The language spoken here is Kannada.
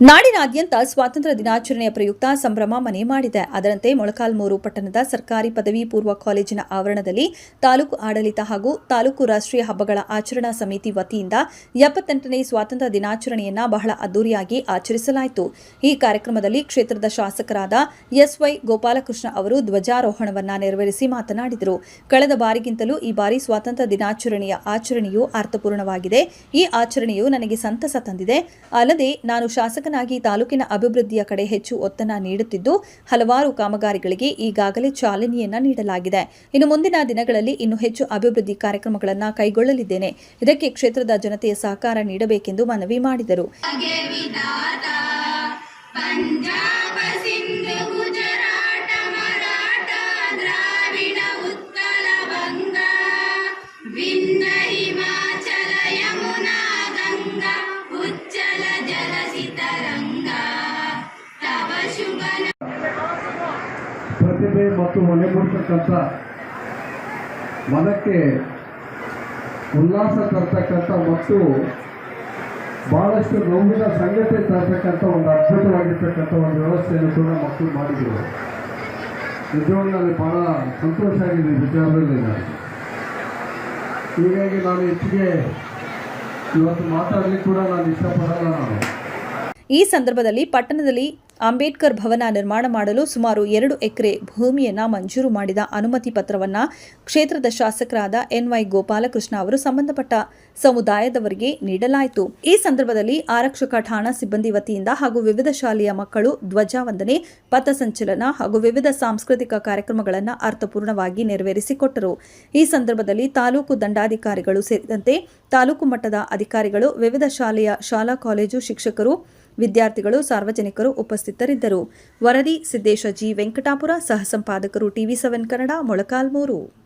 ಜಿಲ್ಲೆಯಾದ್ಯಂತ ಸ್ವಾತಂತ್ರ್ಯ ದಿನಾಚರಣೆಯ ಪ್ರಯುಕ್ತ ಸಂಭ್ರಮ ಮನೆ ಮಾಡಿದೆ. ಅದರಂತೆ ಮೊಳಕಾಲ್ಮೂರು ಪಟ್ಟಣದ ಸರ್ಕಾರಿ ಪದವಿ ಪೂರ್ವ ಕಾಲೇಜಿನ ಆವರಣದಲ್ಲಿ ತಾಲೂಕು ಆಡಳಿತ ಹಾಗೂ ತಾಲೂಕು ರಾಷ್ಟ್ರೀಯ ಹಬ್ಬಗಳ ಆಚರಣಾ ಸಮಿತಿ ವತಿಯಿಂದ ಎಪ್ಪತ್ತೆಂಟನೇ ಸ್ವಾತಂತ್ರ್ಯ ದಿನಾಚರಣೆಯನ್ನ ಬಹಳ ಅದ್ದೂರಿಯಾಗಿ ಆಚರಿಸಲಾಯಿತು. ಈ ಕಾರ್ಯಕ್ರಮದಲ್ಲಿ ಕ್ಷೇತ್ರದ ಶಾಸಕರಾದ ಎಸ್ವೈ ಗೋಪಾಲಕೃಷ್ಣ ಅವರು ಧ್ವಜಾರೋಹಣವನ್ನ ನೆರವೇರಿಸಿ ಮಾತನಾಡಿದರು. ಕಳೆದ ಬಾರಿಗಿಂತಲೂ ಈ ಬಾರಿ ಸ್ವಾತಂತ್ರ್ಯ ದಿನಾಚರಣೆಯ ಆಚರಣೆಯು ಅರ್ಥಪೂರ್ಣವಾಗಿದೆ. ಈ ಆಚರಣೆಯು ನನಗೆ ಸಂತಸ ತಂದಿದೆ. ಅಲ್ಲದೆ ನಾನು ಶಾಸಕನಾಗಿ ತಾಲೂಕಿನ ಅಭಿವೃದ್ಧಿಯ ಕಡೆ ಹೆಚ್ಚು ಒತ್ತನ ನೀಡುತ್ತಿದ್ದು, ಹಲವಾರು ಕಾಮಗಾರಿಗಳಿಗೆ ಈಗಾಗಲೇ ಚಾಲನೆಯನ್ನ ನೀಡಲಾಗಿದೆ. ಇನ್ನು ಮುಂದಿನ ದಿನಗಳಲ್ಲಿ ಇನ್ನು ಹೆಚ್ಚು ಅಭಿವೃದ್ಧಿ ಕಾರ್ಯಕ್ರಮಗಳನ್ನು ಕೈಗೊಳ್ಳಲಿದ್ದೇನೆ. ಇದಕ್ಕೆ ಕ್ಷೇತ್ರದ ಜನತೆಯ ಸಹಕಾರ ನೀಡಬೇಕೆಂದು ಮನವಿ ಮಾಡಿದರು. ಪ್ರತಿಭೆ ಮತ್ತು ಮನೆ ಕೊಡ್ತಕ್ಕಂಥ ಮನಕ್ಕೆ ಉಲ್ಲಾಸ ತರ್ತಕ್ಕಂಥ ಮತ್ತು ಭಾಳಷ್ಟು ನೋವಿನ ಸಂಗತಿ ತರ್ತಕ್ಕಂಥ ಒಂದು ಅದ್ಭುತವಾಗಿರ್ತಕ್ಕಂಥ ಒಂದು ವ್ಯವಸ್ಥೆಯನ್ನು ಕೂಡ ಮಕ್ಕಳು ಮಾಡಿದರು. ನಿಜವಾಗಿ ನನಗೆ ಭಾಳ ಸಂತೋಷ ಆಗಿದೆ ವಿಚಾರದಲ್ಲಿ ನಾನು. ಹೀಗಾಗಿ ನಾನು ಹೆಚ್ಚಿಗೆ ಇವತ್ತು ಮಾತಾಡಲಿಕ್ಕೆ ಕೂಡ ನಾನು ಇಷ್ಟಪಡಲ್ಲ ನಾನು. ಈ ಸಂದರ್ಭದಲ್ಲಿ ಪಟ್ಟಣದಲ್ಲಿ ಅಂಬೇಡ್ಕರ್ ಭವನ ನಿರ್ಮಾಣ ಮಾಡಲು ಸುಮಾರು ಎರಡು ಎಕರೆ ಭೂಮಿಯನ್ನು ಮಂಜೂರು ಮಾಡಿದ ಅನುಮತಿ ಪತ್ರವನ್ನು ಕ್ಷೇತ್ರದ ಶಾಸಕರಾದ ಎನ್ವೈ ಗೋಪಾಲಕೃಷ್ಣ ಅವರು ಸಂಬಂಧಪಟ್ಟ ಸಮುದಾಯದವರಿಗೆ ನೀಡಲಾಯಿತು. ಈ ಸಂದರ್ಭದಲ್ಲಿ ಆರಕ್ಷಕ ಠಾಣಾ ಸಿಬ್ಬಂದಿ ವತಿಯಿಂದ ಹಾಗೂ ವಿವಿಧ ಶಾಲೆಯ ಮಕ್ಕಳು ಧ್ವಜಾವಂದನೆ ಪಥಸಂಚಲನ ಹಾಗೂ ವಿವಿಧ ಸಾಂಸ್ಕೃತಿಕ ಕಾರ್ಯಕ್ರಮಗಳನ್ನು ಅರ್ಥಪೂರ್ಣವಾಗಿ ನೆರವೇರಿಸಿಕೊಟ್ಟರು. ಈ ಸಂದರ್ಭದಲ್ಲಿ ತಾಲೂಕು ದಂಡಾಧಿಕಾರಿಗಳು ಸೇರಿದಂತೆ ತಾಲೂಕು ಮಟ್ಟದ ಅಧಿಕಾರಿಗಳು, ವಿವಿಧ ಶಾಲೆಯ ಶಾಲಾ, ಕಾಲೇಜು ಶಿಕ್ಷಕರು ವಿದ್ಯಾರ್ಥಿಗಳು ಸಾರ್ವಜನಿಕರು ಉಪಸ್ಥಿತರಿದ್ದರು. ವರದಿ ಸಿದ್ದೇಶ ಜಿ. ವೆಂಕಟಾಪುರ ಸಹ ಸಂಪಾದಕರು ಟಿವಿ ಸೆವೆನ್ ಕನ್ನಡ ಮೊಳಕಾಲ್ಮೂರು.